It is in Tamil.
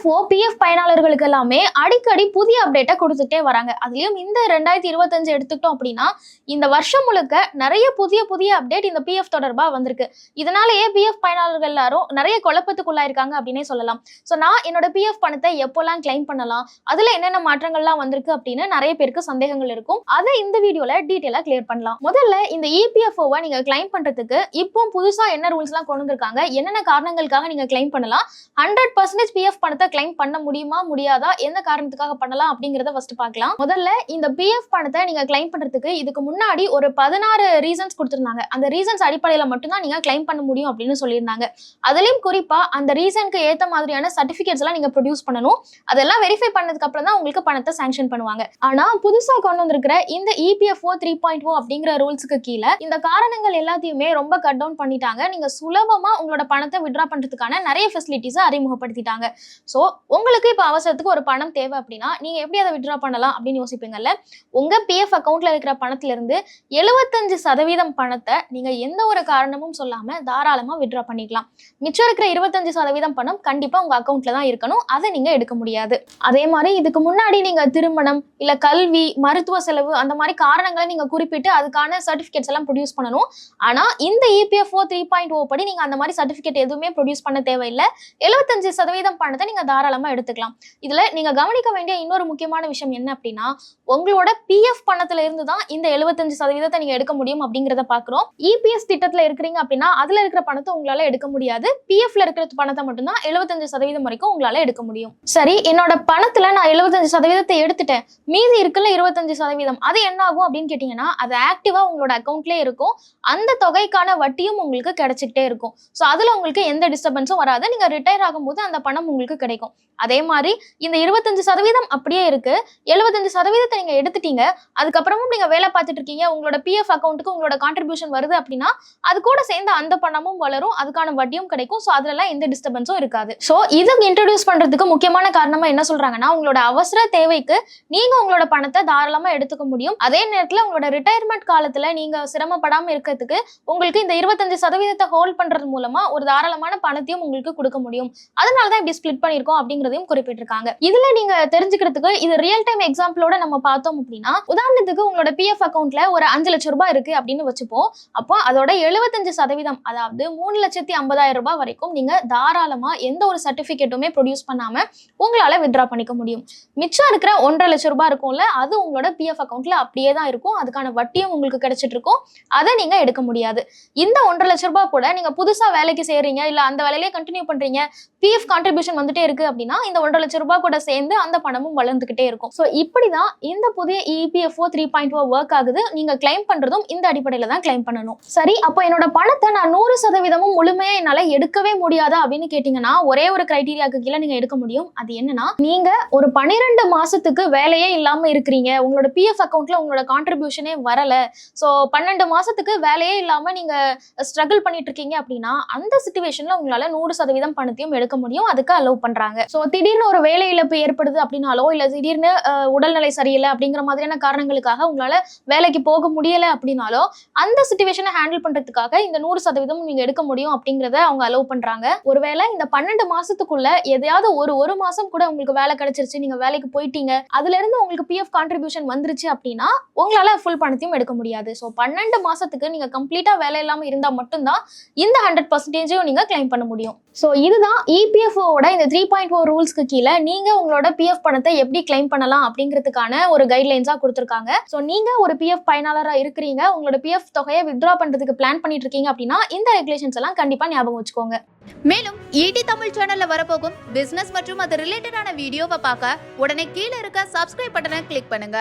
இபிஎஃப்ஓ பிஎஃப் பயனாளர்களுக்கு எல்லாமே அடிக்கடி புதிய அப்டேட்டை கொடுத்துட்டே வராங்க. அதுலயும் இந்த ரெண்டாயிரத்தி இருபத்தஞ்சு எடுத்துக்கிட்டோம் அப்படின்னா இந்த வருஷம் முழுக்க நிறைய புதிய புதிய அப்டேட் இந்த பிஎஃப் தொடர்பா வந்திருக்கு. இதனாலேயே பிஎஃப் பயனாளர்கள் எல்லாரும் நிறைய குழப்பத்துக்குள்ளாயிருக்காங்க அப்படின்னே சொல்லலாம். ஸோ நான் என்னோட பிஎஃப் பணத்தை எப்போல்லாம் கிளைம் பண்ணலாம் அதுல என்னென்ன மாற்றங்கள்லாம் வந்திருக்கு அப்படின்னு நிறைய பேருக்கு சந்தேகங்கள் இருக்கும். அதை இந்த வீடியோல டீட்டெயிலாக கிளியர் பண்ணலாம். முதல்ல இந்த இபிஎஃப்ஓவை நீங்க கிளைம் பண்றதுக்கு இப்போ புதுசா என்ன ரூல்ஸ்லாம் கொண்டு வந்திருக்காங்க என்னென்ன காரணங்களுக்காக நீங்க கிளைம் பண்ணலாம் ஹண்ட்ரட் பர்சன்டேஜ் பிஎஃப் பணத்தை கிளைம் பண்ண முடியுமா முடியாதா? எந்த காரணத்துக்காக பண்ணலாம் அப்படிங்கறத ஃபர்ஸ்ட் பார்க்கலாம். முதல்ல இந்த பிஎஃப் பணத்தை நீங்க கிளைம் பண்றதுக்கு இதுக்கு முன்னாடி ஒரு பதினாறு ரீசன்ஸ் கொடுத்திருந்தாங்க. அந்த ரீசன்ஸ் அடிப்படையில மட்டும்தான் நீங்க கிளைம் பண்ண முடியும் அப்படின்னு சொல்லியிருந்தாங்க. அதுலயும் குறிப்பா அந்த ரீசனுக்கு ஏத்த மாதிரியான சர்டிபிகேட்ஸ் எல்லாம் நீங்க ப்ரொடியூஸ் பண்ணணும். அதெல்லாம் வெரிஃபை பண்ணதுக்கு அப்புறம் தான் உங்களுக்கு பணத்தை சாங்ஷன் பண்ணுவாங்க. ஆனா புதுசா கொண்டு வந்திருக்கிற இந்த இபிஎஃப்ஓ த்ரீ பாயிண்ட் ஓ அப்படிங்கிற ரூல்ஸ்க்கு கீழே இந்த காரணங்கள் எல்லாத்தையுமே ரொம்ப கட் டவுன் பண்ணிட்டாங்க. நீங்க சுலபமா உங்களோட பணத்தை விட்ரா பண்றதுக்கான நிறைய ஃபெசிலிட்டிஸை அறிமுகப்படுத்திட்டாங்க. ஸோ உங்களுக்கு இப்போ அவசரத்துக்கு ஒரு பணம் தேவை அப்படின்னா நீங்கள் எப்படி அதை விட்ரா பண்ணலாம் அப்படின்னு யோசிப்பீங்கல்ல? உங்கள் பிஎஃப் அக்கௌண்ட்டில் இருக்கிற பணத்திலிருந்து எழுபத்தஞ்சு சதவீதம் பணத்தை நீங்கள் எந்த ஒரு காரணமும் சொல்லாமல் தாராளமாக விட்ரா பண்ணிக்கலாம். மிச்சம் இருக்கிற இருபத்தஞ்சு சதவீதம் பணம் கண்டிப்பாக உங்கள் அக்கௌண்ட்டில் தான் இருக்கணும். அதை நீங்கள் எடுக்க முடியாது. அதே மாதிரி இதுக்கு முன்னாடி நீங்கள் திருமணம் இல்லை கல்வி மருத்துவ செலவு அந்த மாதிரி காரணங்களை நீங்கள் குறிப்பிட்டு அதுக்கான சர்டிஃபிகேட்ஸ் எல்லாம் ப்ரொடியூஸ் பண்ணணும். ஆனால் இந்த இபிஎஃப்ஓ த்ரீ பாயிண்ட் ஓ படி நீங்கள் அந்த மாதிரி சர்டிஃபிகேட் எதுவுமே ப்ரொடியூஸ் பண்ண தேவையில்லை. எழுபத்தஞ்சு சதவீதம் பணத்தை நீங்கள் தாராளமாக எடுத்துக்கலாம். இதில் நீங்கள் கவனிக்க வேண்டிய இன்னொரு முக்கியமான விஷயம் என்ன அப்படின்னா உங்களோட பிஎஃப் பணத்துல இருந்து தான் இந்த எழுபத்தஞ்சு சதவீதத்தை நீங்கள் எடுக்க முடியும் அப்படிங்கிறத பார்க்குறோம் இபிஎஸ் திட்டத்தில் இருக்கிறீங்க அப்படின்னா அதில் இருக்கிற பணத்தை உங்களால் எடுக்க முடியாது. பிஎஃப்ல இருக்கிற பணத்தை மட்டும்தான் எழுபத்தஞ்சு சதவீதம் வரைக்கும் உங்களால் எடுக்க முடியும். சரி என்னோட பணத்தில் நான் எழுபத்தஞ்சு சதவீதத்தை எடுத்துட்டேன். மீதி இருக்குல்ல இருபத்தஞ்சு சதவீதம் அது என்ன ஆகும் அப்படின்னு கேட்டிங்கன்னா அது ஆக்டிவாக உங்களோட அக்கௌண்ட்லேயே இருக்கும். அந்த தொகைக்கான வட்டியும் உங்களுக்கு கிடைச்சிக்கிட்டே இருக்கும். ஸோ அதில் உங்களுக்கு எந்த டிஸ்டர்பன்ஸும் வராது. நீங்கள் ரிட்டையர் ஆகும்போது அந்த பணம் உங்களுக்கு கிடைக்கும். அதே மாதிரி இந்த இருபத்தஞ்சு சதவீதம் அப்படியே இருக்கு. எழுபத்தஞ்சு சதவீதத்தை நீங்க எடுத்துட்டீங்க. அதுக்கப்புறமும் நீங்க வேலை பார்த்துட்டு இருக்கீங்க. உங்களோட பிஎஃப் அக்கௌண்ட்டுக்கு உங்களோட கான்ட்ரிபியூஷன் வருது அப்படின்னா அது கூட சேர்ந்து அந்த பணமும் வளரும். அதுக்கான வட்டியும் கிடைக்கும். ஸோ அதுலலாம் எந்த டிஸ்டர்பன்ஸும் இருக்காது. ஸோ இது இன்ட்ரடியூஸ் பண்றதுக்கு முக்கியமான காரணமா என்ன சொல்றாங்கன்னா உங்களோட அவசர தேவைக்கு நீங்க உங்களோட பணத்தை தாராளமா எடுத்துக்க முடியும். அதே நேரத்துல உங்களோட ரிட்டையர்மெண்ட் காலத்துல நீங்க சிரமப்படாம இருக்கிறதுக்கு உங்களுக்கு இந்த இருபத்தஞ்சு சதவீதத்தை ஹோல்ட் பண்றது மூலமா ஒரு தாராளமான பணத்தையும் உங்களுக்கு கொடுக்க முடியும். அதனால தான் இப்படி ஸ்பிளிட் இருக்கும் அப்படிங்கறதையும் குறிப்பிட்டிருக்காங்க. இதுல நீங்க தெரிஞ்சுக்கிறதுக்கு இது ரியல் டைம் எக்ஸாம்பிளோட நம்ம பார்த்தோம் அப்படின்னா உதாரணத்துக்கு உங்களோட பிஎஃப் அக்கௌண்ட்ல ஒரு அஞ்சு லட்சம் ரூபாய் இருக்கு அப்படின்னு வச்சுப்போம். அப்போ அதோட எழுபத்தஞ்சு சதவீதம் அதாவது மூணு லட்சத்தி ஐம்பதாயிரம் ரூபாய் வரைக்கும் நீங்க தாராளமா எந்த ஒரு சர்டிபிகேட்டுமே ப்ரொடியூஸ் பண்ணாம உங்களால வித்ட்ரா பண்ணிக்க முடியும். மிச்சம் இருக்கிற ஒன்றரை லட்சம் ரூபாய் இருக்கும்ல அது உங்களோட பிஎஃப் அக்கௌண்ட்ல அப்படியே தான் இருக்கும். அதுக்கான வட்டியும் உங்களுக்கு கிடைச்சிட்டு இருக்கும். அதை நீங்க எடுக்க முடியாது. இந்த ஒன்றரை லட்சம் ரூபாய் கூட நீங்க புதுசா வேலைக்கு செய்யறீங்க இல்ல அந்த வேலையிலேயே கண்டினியூ பண்றீங்க பிஎஃப் கான்ட்ரிபியூஷன் வந்துட்டே இருக்கு அப்படின்னா இந்த ஒன்றரை லட்சம் ரூபாய் கூட சேர்ந்து அந்த பணமும் வளர்ந்துகிட்டே இருக்கும். ஸோ இப்படிதான் இந்த புதிய EPFO three point O work ஆகுது. நீங்க கிளைம் பண்றதும் இந்த அடிப்படையில தான் கிளைம் பண்ணணும். சரி அப்போ என்னோட பணத்தை நான் நூறு சதவீதமும் முழுமையா என்னால எடுக்கவே முடியாதா அப்படின்னு கேட்டீங்கன்னா ஒரே ஒரு கிரைடீரியாக்கு கீழே நீங்க எடுக்க முடியும். அது என்னன்னா நீங்க ஒரு பன்னிரெண்டு மாசத்துக்கு வேலையே இல்லாம இருக்கிறீங்க. உங்களோட பிஎஃப் அக்கௌண்ட்ல உங்களோட கான்ட்ரிபியூஷனே வரல. ஸோ பன்னெண்டு மாசத்துக்கு வேலையே இல்லாம நீங்க ஸ்ட்ரகிள் பண்ணிட்டு இருக்கீங்க அப்படின்னா அந்த சுச்சுவேஷன்ல உங்களால நூறு சதவீதம் பணத்தையும் எடுக்க முடியும். அதுக்கு அலோவ் பண்றாங்க. ஸோ திடீர்னு ஒரு வேலை இழப்பு ஏற்படுது அப்படின்னாலோ இல்ல திடீர்னு உடல்நிலை சரியில்லை அப்படிங்கிற மாதிரியான காரணங்களுக்காக உங்களால வேலைக்கு போக முடியல அப்படின்னாலோ அந்த சுச்சுவேஷனை ஹேண்டில் பண்றதுக்காக இந்த நூறு சதவீதம் நீங்க எடுக்க முடியும் அப்படிங்கறத அவங்க அலோவ் பண்றாங்க. ஒருவேளை இந்த பன்னெண்டு மாசத்துக்குள்ள எதையாவது ஒரு ஒரு மாசம் கூட உங்களுக்கு வேலை கிடைச்சிருச்சு நீங்க வேலைக்கு போயிட்டீங்க அதுல இருந்து உங்களுக்கு பிஎஃப் கான்ட்ரிபியூஷன் வந்துருச்சு அப்படின்னா உங்களால ஃபுல் பணத்தையும் எடுக்க முடியாது. ஸோ பன்னெண்டு மாசத்துக்கு நீங்க கம்ப்ளீட்டா வேலை இல்லாம இருந்தா மட்டும்தான் இந்த ஹண்ட்ரட் பர்சன்டேஜையும் நீங்க கிளைம் பண்ண முடியும். ஸோ இதுதான் இபிஎஃப்ஓட இந்த த்ரீ பாயிண்ட் ஃபோர் ரூல்ஸ்க்கு கீழே நீங்க உங்களோட பிஎஃப் பணத்தை எப்படி கிளைம் பண்ணலாம் அப்படிங்கிறதுக்கான ஒரு கைட்லைன்ஸா கொடுத்துருக்காங்க. ஸோ நீங்க ஒரு பிஎஃப் பயனாளரா இருக்கிறீங்க. உங்களோட பிஎஃப் தொகையை வித்ட்ரா பண்றதுக்கு பிளான் பண்ணிட்டு இருக்கீங்க அப்படின்னா இந்த ரெகுலேஷன்ஸ் எல்லாம் கண்டிப்பா ஞாபகம் வச்சுக்கோங்க. மேலும் ஈடி தமிழ் சேனல்ல வரப்போகும் பிசினஸ் மற்றும் அது ரிலேட்டடான வீடியோவை பார்க்க உடனே கீழே இருக்க சப்ஸ்கிரைப் பட்டனை கிளிக் பண்ணுங்க.